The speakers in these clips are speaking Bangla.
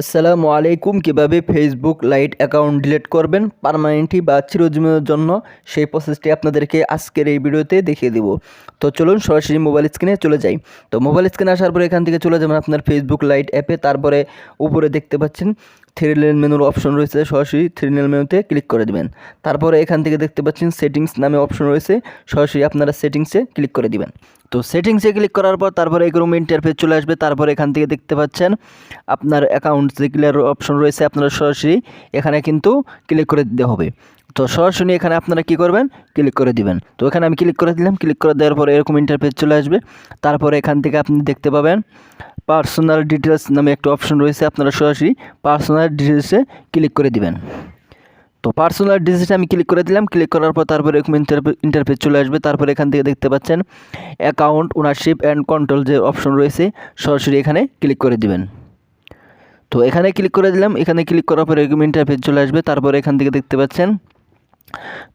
আসসালামু আলাইকুম। কীভাবে ফেসবুক লাইট অ্যাকাউন্ট ডিলিট করবেন? পারমানেন্টলি বা চিরজীবনের জন্য সেই প্রসেসটি আপনাদেরকে আজকের এই ভিডিওতে দেখিয়ে দিব। তো চলুন সরাসরি মোবাইল স্ক্রিনে চলে যাই। তো মোবাইল স্ক্রিনে আসার পরে এখান থেকে চলে যাবেন আপনার ফেসবুক লাইট অ্যাপে তারপরে উপরে দেখতে পাচ্ছেন থ্রি লেন মেনুর অপশন রয়েছে, সরাসরি থ্রি লেন মেনুতে ক্লিক করে দেবেন। তারপরে এখান থেকে দেখতে পাচ্ছেন সেটিংস নামে অপশন রয়েছে, সরাসরি আপনারা সেটিংসে ক্লিক করে দিবেন। তো সেটিংসে ক্লিক করার পর তারপরে এরকম ইন্টারফেস চলে আসবে, তারপরে এখান থেকে দেখতে পাচ্ছেন আপনার অ্যাকাউন্ট যে ক্লিয়ার অপশন রয়েছে, আপনারা সরাসরি এখানে কিন্তু ক্লিক করে দিতে হবে। তো সরাসরি এখানে আপনারা কি করবেন? ক্লিক করে দিবেন। তো এখানে আমি ক্লিক করে দিলাম, ক্লিক করে দেওয়ার পরে এরকম ইন্টারফেস চলে আসবে। তারপরে এখান থেকে আপনি দেখতে পাবেন পার্সোনাল ডিটেলস নামে একটা অপশন রয়েছে, আপনারা সরাসরি পার্সোনাল ডিটেলসে ক্লিক করে দিবেন। তো পার্সোনাল ডিটেলসে আমি ক্লিক করে দিলাম ক্লিক করার পর তারপরে এরকম ইন্টারফেস চলে আসবে, তারপরে এখান থেকে দেখতে পাচ্ছেন অ্যাকাউন্ট ওনারশিপ অ্যান্ড কন্ট্রোল যে অপশন রয়েছে, সরাসরি এখানে ক্লিক করে দিবেন। তো এখানে ক্লিক করে দিলাম, এখানে ক্লিক করার পরে এরকম ইন্টারফেস চলে আসবে, তারপরে এখান থেকে দেখতে পাচ্ছেন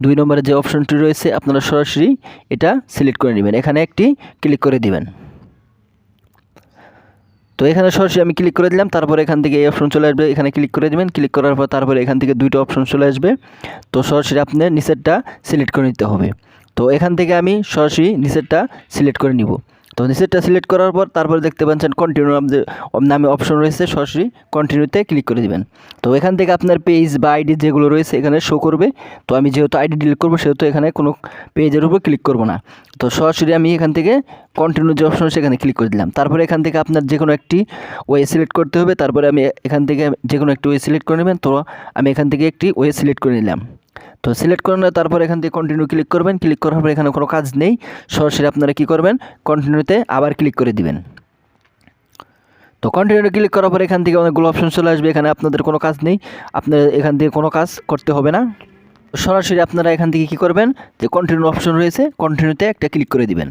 দুই নম্বরে যে অপশনটি রয়েছে, আপনারা সরাসরি এটা সিলেক্ট করে নেবেন। এখানে একটি ক্লিক করে দিবেন। তো এখানে সরাসরি আমি ক্লিক করে দিলাম, তারপর এখান থেকে এই অপশন চলে আসবে, এখানে ক্লিক করে দেবেন ক্লিক করার পর তারপরে এখান থেকে দুইটা অপশন চলে আসবে। তো সরাসরি আপনার নিচেরটা সিলেক্ট করে নিতে হবে। তো এখান থেকে আমি সরাসরি নিচেরটা সিলেক্ট করে নিব। তো নিচেরটা সিলেক্ট করার পর তারপরে দেখতে পাচ্ছেন কন্টিনিউ নামে অপশন রয়েছে, সরাসরি কন্টিনিউতে ক্লিক করে দিবেন। তো এখান থেকে আপনার পেজ বা আইডি যেগুলো রয়েছে এখানে শো করবে। তো আমি যেহেতু আইডি ডিলিট করব, সেহেতু এখানে কোনো পেজের উপর ক্লিক করব না। তো সরাসরি আমি এখান থেকে কন্টিনিউ যে অপশন সেখানে ক্লিক করে দিলাম। তারপরে এখান থেকে আপনার যে কোনো একটি ওয়ে সিলেক্ট করতে হবে। তারপরে আমি এখান থেকে যে কোনো একটি ওয়ে সিলেক্ট করে নেবেন। তো আমি এখান থেকে একটি ওয়ে সিলেক্ট করে নিলাম। তো সিলেক্ট করে নেওয়ার তারপর এখান থেকে কন্টিনিউ ক্লিক করবেন। ক্লিক করার পর এখানে কোনো কাজ নেই। সরাসরি আপনারা কি করবেন? কন্টিনিউতে আবার ক্লিক করে দিবেন। তো কন্টিনিউ ক্লিক করার পর এখান থেকে অনেকগুলো অপশন চলে আসবে। এখানে আপনাদের কোনো কাজ নেই। আপনার এখান থেকে কোনো কাজ করতে হবে না। সরাসরি আপনারা এখান থেকে কী করবেন? যে কন্টিনিউ অপশন রয়েছে কন্টিনিউতে একটা ক্লিক করে দিবেন।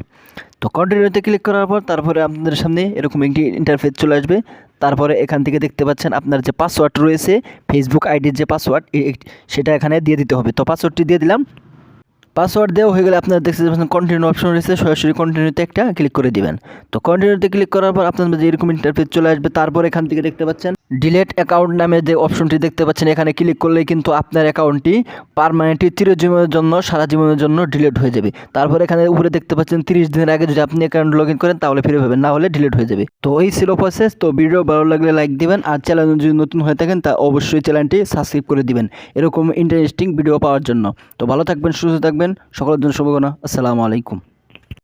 তো কন্টিনিউতে ক্লিক করার পর তারপরে আপনাদের সামনে এরকম একটি ইন্টারফেস চলে আসবে। তারপরে এখান থেকে দেখতে পাচ্ছেন আপনার যে পাসওয়ার্ড রয়েছে ফেসবুক আইডির যে পাসওয়ার্ড সেটা এখানে দিয়ে দিতে হবে। তো পাসওয়ার্ডটি দিয়ে দিলাম। পাসওয়ার্ড দেওয়া হয়ে গেলে আপনারা দেখতে পাচ্ছেন কন্টিনিউ অপশন রয়েছে, সরাসরি কন্টিনিউতে একটা ক্লিক করে দিবেন। তো কন্টিনিউতে ক্লিক করার পর আপনার যে এরকম ইন্টারফেস চলে আসবে। তারপর এখান থেকে দেখতে পাচ্ছেন ডিলেট অ্যাকাউন্ট নামে যে অপশনটি দেখতে পাচ্ছেন, এখানে ক্লিক করলেই কিন্তু আপনার অ্যাকাউন্টটি পারমানেন্টলি চিরজীবনের জন্য, সারা জীবনের জন্য ডিলেট হয়ে যাবে। তারপর এখানে উপরে দেখতে পাচ্ছেন, তিরিশ দিনের আগে যদি আপনি অ্যাকাউন্ট লগ করেন, তাহলে ফিরে পাবেন, না হলে ডিলেট হয়ে যাবে। তো এই ছিল প্রসেস তো ভিডিও ভালো লাগলে লাইক দিবেন, আর চ্যানেল যদি নতুন হয়ে থাকেন, তা অবশ্যই চ্যানেলটি সাবস্ক্রাইব করে দিবেন। এরকম ইন্টারেস্টিং ভিডিও পাওয়ার জন্য। তো ভালো থাকবেন, সুস্থ থাকবেন, সকলের জন্য শুভকামনা, আসসালামু আলাইকুম।